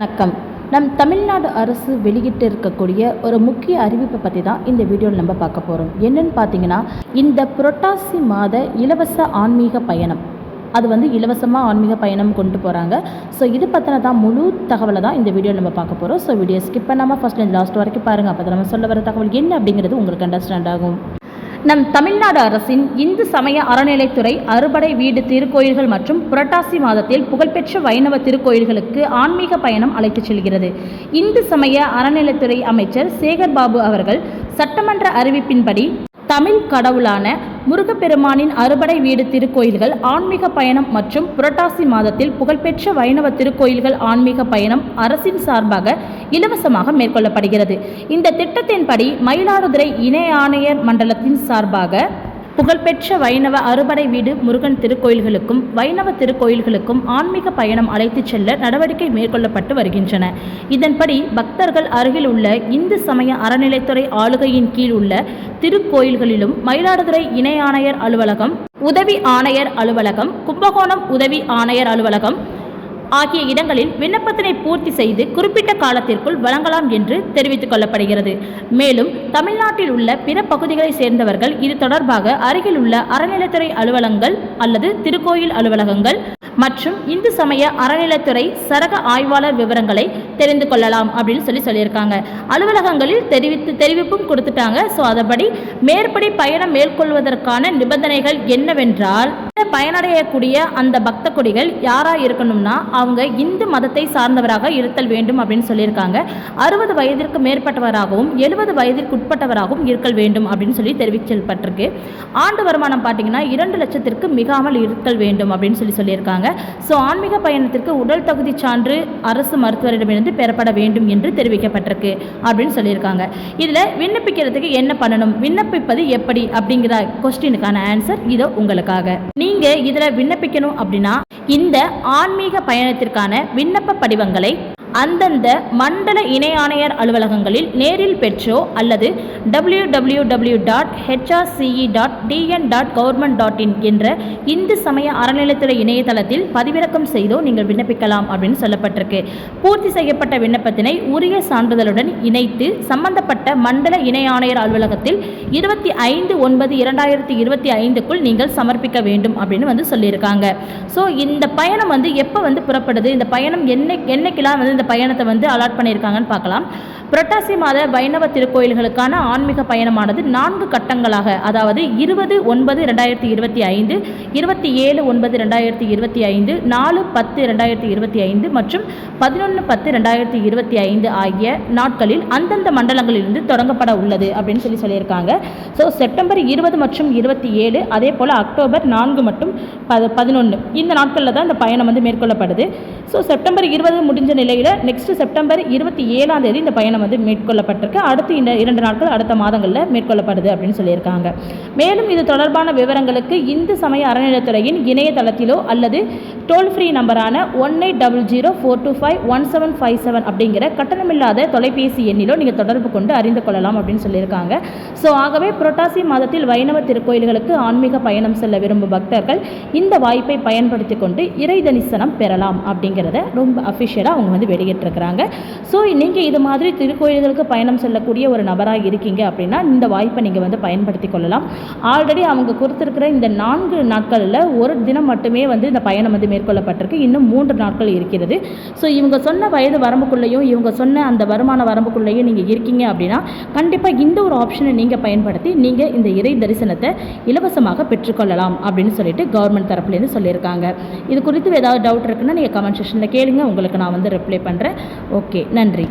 வணக்கம். நம் தமிழ்நாடு அரசு வெளியிட்டு இருக்கக்கூடிய ஒரு முக்கிய அறிவிப்பை பற்றி தான் இந்த வீடியோவில் நம்ம பார்க்க போகிறோம் என்னன்னு பார்த்தீங்கன்னா இந்த புரட்டாசி மாத இலவச ஆன்மீக பயணம். அது வந்து இலவசமாக ஆன்மீக பயணம் கொண்டு போகிறாங்க ஸோ இது பற்றின தான் முழு தகவலை தான் இந்த வீடியோ நம்ம பார்க்க போகிறோம் ஸோ வீடியோ ஸ்கிப் பண்ணாமல் ஃபஸ்ட்லேருந்து லாஸ்ட் வரைக்கும் பாருங்கள் அப்போ நம்ம சொல்ல வர தகவல் என்ன அப்படிங்கிறது உங்களுக்கு அண்டர்ஸ்டாண்ட் ஆகும். நம் தமிழ்நாடு அரசின் இந்து சமய அறநிலைத்துறை அறுபடை வீடு திருக்கோயில்கள் மற்றும் புரட்டாசி மாதத்தில் புகழ்பெற்ற வைணவ திருக்கோயில்களுக்கு ஆன்மீக பயணம் அழைத்துச் செல்கிறது. இந்து சமய அறநிலைத்துறை அமைச்சர் சேகர் பாபு அவர்கள் சட்டமன்ற அறிவிப்பின்படி தமிழ் கடவுளான முருகப்பெருமானின் அறுபடை வீடு திருக்கோயில்கள் ஆன்மீக பயணம் மற்றும் புரட்டாசி மாதத்தில் புகழ்பெற்ற வைணவ திருக்கோயில்கள் ஆன்மீக பயணம் அரசின் சார்பாக இலவசமாக மேற்கொள்ளப்படுகிறது. இந்த திட்டத்தின்படி மயிலாடுதுறை இணை ஆணையர் மண்டலத்தின் சார்பாக புகழ்பெற்ற வைணவ அறுபடை வீடு முருகன் திருக்கோயில்களுக்கும் வைணவ திருக்கோயில்களுக்கும் ஆன்மீக பயணம் அழைத்துச் செல்ல நடவடிக்கை மேற்கொள்ளப்பட்டு வருகின்றன. இதன்படி பக்தர்கள் அருகில் உள்ள இந்து சமய அறநிலைத்துறை ஆளுகையின் கீழ் உள்ள திருக்கோயில்களிலும் மயிலாடுதுறை இணை ஆணையர் அலுவலகம் உதவி ஆணையர் அலுவலகம் கும்பகோணம் உதவி ஆணையர் அலுவலகம் ஆகிய இடங்களில் விண்ணப்பத்தினை பூர்த்தி செய்து குறிப்பிட்ட காலத்திற்குள் வழங்கலாம் என்று தெரிவித்துக் கொள்ளப்படுகிறது. மேலும் தமிழ்நாட்டில் உள்ள பிற பகுதிகளை சேர்ந்தவர்கள் இது தொடர்பாக அருகில் உள்ள அறநிலைத்துறை அலுவலகங்கள் அல்லது திருக்கோயில் அலுவலகங்கள் மற்றும் இந்து சமய அறநிலைத்துறை சரக ஆய்வாளர் விவரங்களை தெரிந்து கொள்ளலாம் அப்படின்னு சொல்லி சொல்லியிருக்காங்க. அலுவலகங்களில் தெரிவித்து தெரிவிப்பும் கொடுத்துட்டாங்க. ஸோ அதபடி மேற்படி பயணம் மேற்கொள்வதற்கான நிபந்தனைகள் என்னவென்றால் பயனடையக்கூடிய அந்த பக்த கொடிகள் யாராக இருக்கணும்னா அவங்க இந்து மதத்தை சார்ந்தவராக இருத்தல் வேண்டும் அப்படின்னு சொல்லியிருக்காங்க. அறுபது வயதிற்கு மேற்பட்டவராகவும் எழுபது வயதிற்கு உட்பட்டவராகவும் இருக்கல் வேண்டும் அப்படின்னு சொல்லி தெரிவிக்கப்பட்டிருக்கு. ஆண்டு வருமானம் பார்த்தீங்கன்னா இரண்டு லட்சத்திற்கு மிகாமல் இருக்கல் வேண்டும் அப்படின்னு சொல்லி சொல்லியிருக்காங்க. ஸோ ஆன்மீக பயணத்திற்கு உடல் தகுதி சான்று அரசு மருத்துவரிடமிருந்து பெறப்பட வேண்டும் என்று தெரிவிக்கப்பட்டிருக்கு அப்படின்னு சொல்லியிருக்காங்க. இதில் விண்ணப்பிக்கிறதுக்கு என்ன பண்ணணும்? விண்ணப்பிப்பது எப்படி? அப்படிங்கிற கொஸ்டினுக்கான ஆன்சர் இதோ உங்களுக்காக. நீ நீங்கள் இதில் விண்ணப்பிக்கணும் அப்படின்னா இந்த ஆன்மீக பயணத்திற்கான விண்ணப்ப படிவங்களை அந்தந்த மண்டல இணை ஆணையர் அலுவலகங்களில் நேரில் பெற்றோ அல்லது W W W dot HRCE dot TN dot government dot in என்ற இந்து சமய அறநிலைத்துறை இணையதளத்தில் பதிவிறக்கம் செய்தோ நீங்கள் விண்ணப்பிக்கலாம் அப்படின்னு சொல்லப்பட்டிருக்கு. பூர்த்தி செய்யப்பட்ட விண்ணப்பத்தினை உரிய சான்றிதழுடன் இணைத்து சம்பந்தப்பட்ட மண்டல இணை ஆணையர் அலுவலகத்தில் இருபத்தி ஐந்து ஒன்பது இரண்டாயிரத்தி இருபத்தி ஐந்துக்குள் நீங்கள் சமர்ப்பிக்க வேண்டும் அப்படின்னு வந்து சொல்லியிருக்காங்க. ஸோ இந்த பயணம் வந்து எப்போ வந்து புறப்படுது? இந்த பயணம் என்ன என்னைக்கெல்லாம் வந்து இந்த பயணத்தை வந்து அலாட் பண்ணியிருக்காங்கன்னு பார்க்கலாம். புரட்டாசி மாத வைணவ திருக்கோயில்களுக்கான ஆன்மீக பயணமானது நான்கு கட்டங்களாக அதாவது இருபது ஒன்பது ரெண்டாயிரத்தி இருபத்தி ஐந்து இருபத்தி ஏழு ஒன்பது ரெண்டாயிரத்தி இருபத்தி ஐந்து நாலு பத்து ரெண்டாயிரத்தி இருபத்தி ஐந்து மற்றும் பதினொன்று பத்து ரெண்டாயிரத்தி இருபத்தி ஐந்து ஆகிய நாட்களில் அந்தந்த மண்டலங்களிலிருந்து தொடங்கப்பட உள்ளது அப்படின்னு சொல்லி சொல்லியிருக்காங்க. ஸோ செப்டம்பர் இருபது மற்றும் இருபத்தி ஏழு அதே போல் அக்டோபர் நான்கு மற்றும் ப பதினொன்று இந்த நாட்களில் தான் இந்த பயணம் வந்து மேற்கொள்ளப்படுது. ஸோ செப்டம்பர் இருபது முடிஞ்ச நிலையில் நெக்ஸ்ட் செப்டம்பர் இருபத்தி ஏழாம் தேதி இந்த பயணம் வந்து மேற்கொள்ளப்பட்டிருக்கு. அடுத்து இந்த இரண்டு நாட்கள் அடுத்த மாதங்களில் மேற்கொள்ளப்படுது அப்படின்னு சொல்லியிருக்காங்க. மேலும் இது தொடர்பான விவரங்களுக்கு இந்து சமய அறநிலையத்துறையின் இணையதளத்திலோ அல்லது toll free நம்பரான one eight double zero four two five one seven five seven அப்படிங்கிற கட்டணமில்லாத தொலைபேசி எண்ணிலோ நீங்கள் தொடர்பு கொண்டு அறிந்து கொள்ளலாம் அப்படின்னு சொல்லியிருக்காங்க. ஸோ ஆகவே புரட்டாசி மாதத்தில் வைணவ திருக்கோயில்களுக்கு ஆன்மீக பயணம் செல்ல விரும்பும் பக்தர்கள் இந்த வாய்ப்பை பயன்படுத்தி கொண்டு இறை தரிசனம் பெறலாம் அப்படிங்கிறத ரொம்ப அஃபிஷியலாக அவங்க வந்து வெளியிட்டிருக்கிறாங்க. ஸோ நீங்கள் இது மாதிரி திருக்கோயில்களுக்கு பயணம் செல்லக்கூடிய ஒரு நபராக இருக்கீங்க அப்படின்னா இந்த வாய்ப்பை நீங்கள் வந்து பயன்படுத்தி கொள்ளலாம். ஆல்ரெடி அவங்க கொடுத்துருக்கிற இந்த நான்கு நாட்களில் ஒரு தினம் மட்டுமே வந்து இந்த பயணம் வந்து மேற்கொள்ளப்பட்டிருக்கு. இன்னும் மூன்று நாட்கள் இருக்கிறது. ஸோ இவங்க சொன்ன வயது வரம்புக்குள்ளேயும் இவங்க சொன்ன அந்த வருமான வரம்புக்குள்ளேயும் நீங்கள் இருக்கீங்க அப்படின்னா கண்டிப்பாக இந்த ஒரு ஆப்ஷனை நீங்கள் பயன்படுத்தி நீங்கள் இந்த இறை தரிசனத்தை இலவசமாக பெற்றுக்கொள்ளலாம் அப்படின்னு சொல்லிட்டு கவர்மெண்ட் தரப்புலேருந்து சொல்லியிருக்காங்க. இது குறித்து ஏதாவது டவுட் இருக்குன்னா நீங்கள் கமெண்ட் செக்ஷனில் கேளுங்க. உங்களுக்கு நான் வந்து ரிப்ளை பண்ணுறேன். ஓகே நன்றி.